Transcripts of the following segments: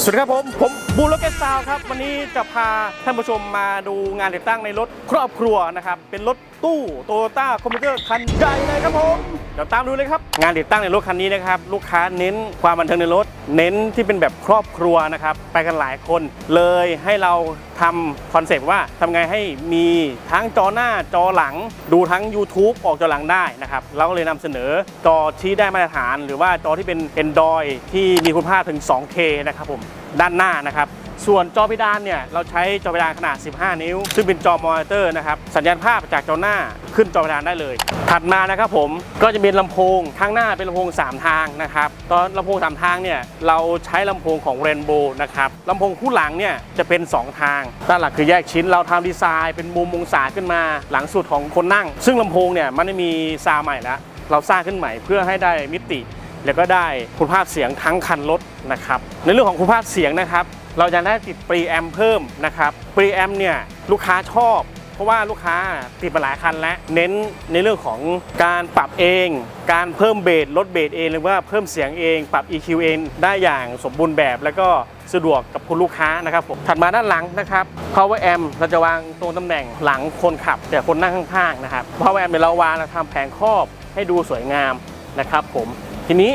สวัสดีครับผม ผมบูลโลเกตซาวครับ วันนี้จะพาท่านผู้ชมมาดูงานติดตั้งในรถครอบครัวนะครับ เป็นรถตู้โตโยต้าคอมพิวเตอร์คันใหญ่เลยครับผม เดี๋ยวตามดูเลยครับ งานติดตั้งในรถคันนี้นะครับ ลูกค้าเน้นความบันเทิงในรถ เน้นที่เป็นแบบครอบครัวนะครับ ไปกันหลายคนเลยให้เราทำคอนเซปต์ว่าทำไงให้มีทั้งจอหน้าจอหลัง ดูทั้ง YouTube ออกจอหลังได้นะครับเราก็เลยนำเสนอจอที่ได้มาตรฐาน หรือว่าจอที่เป็น Android ที่มีคุณภาพถึง 2K นะครับผมด้านหน้านะครับ ส่วนจอเพดานเนี่ยเราใช้จอเพดานขนาด 15 นิ้ว ซึ่งเป็นจอมอนิเตอร์นะครับสัญญาณภาพจากจอหน้าขึ้นจอเพดานได้เลย ถัดมานะครับผมก็จะเป็นลำโพงข้างหน้าเป็นลำโพง 3 ทางนะครับตอนลำโพง 3 ทางเนี่ยเราใช้ลำโพงของ Rainbow นะครับลำโพงคู่หลังเนี่ยจะเป็น 2 ทางด้านหลังคือแยกชิ้นเราทำดีไซน์เป็นมุมองศาขึ้นมา หลังสุดของคนนั่ง ซึ่งลำโพงเนี่ยมันไม่มีซาวใหม่แล้วเราสร้างขึ้นใหม่เพื่อให้ได้มิติ แล้วก็ได้คุณภาพเสียงทั้งคันรถนะครับในเรื่องของคุณภาพเสียงนะครับ เราจะได้ติดปรีแอมเพิ่มนะครับปรีแอมเนี่ยลูกค้าชอบ เพราะว่าลูกค้าติดมาหลายคันแล้วเน้นในเรื่องของการปรับเอง การเพิ่มเบสลดเบสเองหรือว่าเพิ่มเสียงเองปรับ EQ เองได้อย่างสมบูรณ์แบบแล้วก็สะดวกกับคุณลูกค้านะครับผมถัดมาด้านหลังนะครับ power amp เราจะวางตรงตำแหน่งหลังคนขับ แต่คนนั่งข้างๆนะครับ power amp เนี่ยเราวางเราทำแผงครอบให้ดูสวยงามนะครับผมทีนี้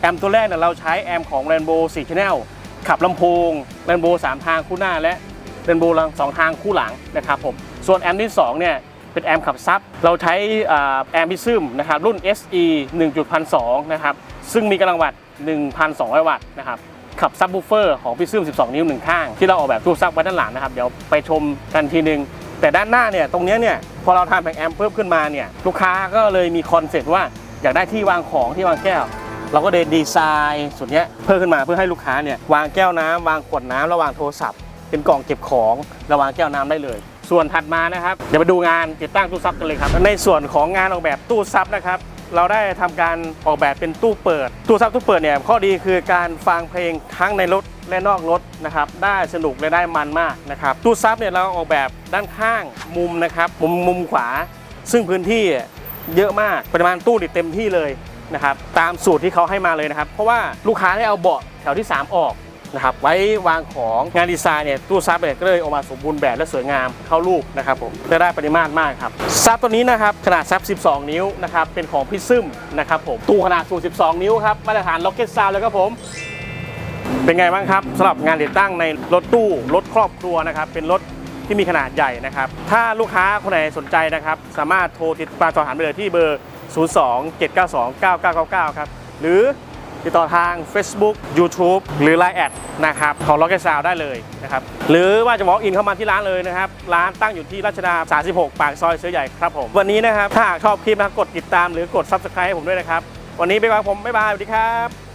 แอมตัวแรกเนี่ยเราใช้แอมของ Rainbow 4 Channel ขับลำโพง Rainbow 3ทางคู่หน้าและ Rainbow สองทางคู่หลังนะครับผมส่วนแอมป์ที่2เนี่ยเป็นแอมป์ขับซับเราใช้แอมพิซึมนะครับรุ่น SE 1.1.2นะครับซึ่งมีกำลังวัตต์1,200 วัตต์นะครับขับซับ w ูเฟอร์ของพิซึม12 นิ้วหนึ่งข้าง ที่เราออกแบบตู้ซับไว้ด้านหลังนะครับเดี๋ยวไปชมกันทีนึง แต่ด้านหน้าเนี่ยตรงเนี้ยเนี่ยพอเราทำแผงแอมป์เพิ่มขึ้นมาเนี่ยลูกค้าก็เลยมีคอนเซ็ปต์ว่าอยากได้ที่วางของที่วางแก้ว เราก็เลยดีไซน์ส่วนเนี้ยเพิ่มขึ้นมาเพื่อให้ลูกค้าเนี่ยวางแก้วน้ำวางขวดน้ำระวางโทรศัพท์ เป็นกล่องเก็บของระวางแก้วน้ำได้เลย ส่วนถัดมานะครับเดี๋ยวมาดูงานติดตั้งตู้ซับกันเลยครับในส่วนของงานออกแบบตู้ซับนะครับเราได้ทำการออกแบบเป็นตู้เปิด ตู้ซับตู้เปิดเนี่ยข้อดีคือการฟังเพลงทั้งในรถและนอกรถนะครับได้สนุกและได้มันมากนะครับตู้ซับเนี่ยเราออกแบบด้านข้างมุมนะครับมุมมุมขวา ซึ่งพื้นที่เยอะมากปริมาณตู้เต็มที่เลย นะครับตามสูตรที่เขาให้มาเลยนะครับ เพราะว่าลูกค้าได้เอาเบาะแถวที่ 3 ออกนะครับไว้วางของงานดีไซน์เนี่ยตู้ซับเนี่ยก็เลยออกมาสมบูรณ์แบบและสวยงามเข้ารูปนะครับผมได้ได้ปริมาตรมากครับซับตัวนี้นะครับขนาดซับ 12 นิ้วนะครับเป็นของพิซึมนะครับผมตู้ขนาดสูง12 นิ้วครับมาตรฐานล็อกเก็ตซาวแล้วครับผมเป็นไงบ้างครับสำหรับงานติดตั้งในรถตู้รถครอบครัวนะครับเป็นรถที่มีขนาดใหญ่นะครับถ้าลูกค้าคนไหนสนใจนะครับสามารถโทรติดต่อสอบถามไปเลยที่เบอร์ 02 792 9999 ครับ หรือติดต่อทาง Facebook YouTube หรือ Line แอดนะครับของ Rocket Sound ได้เลยนะครับ หรือว่าจะ walk in เข้ามาที่ร้านเลยนะครับ ร้านตั้งอยู่ที่รัชดา 36 ปากซอยเสือใหญ่ครับผม วันนี้นะครับ ถ้าหากชอบคลิปนะกดติดตามหรือ กด Subscribe ให้ผมด้วยนะครับ วันนี้ไปก่อนผมบ๊ายบาย สวัสดีครับ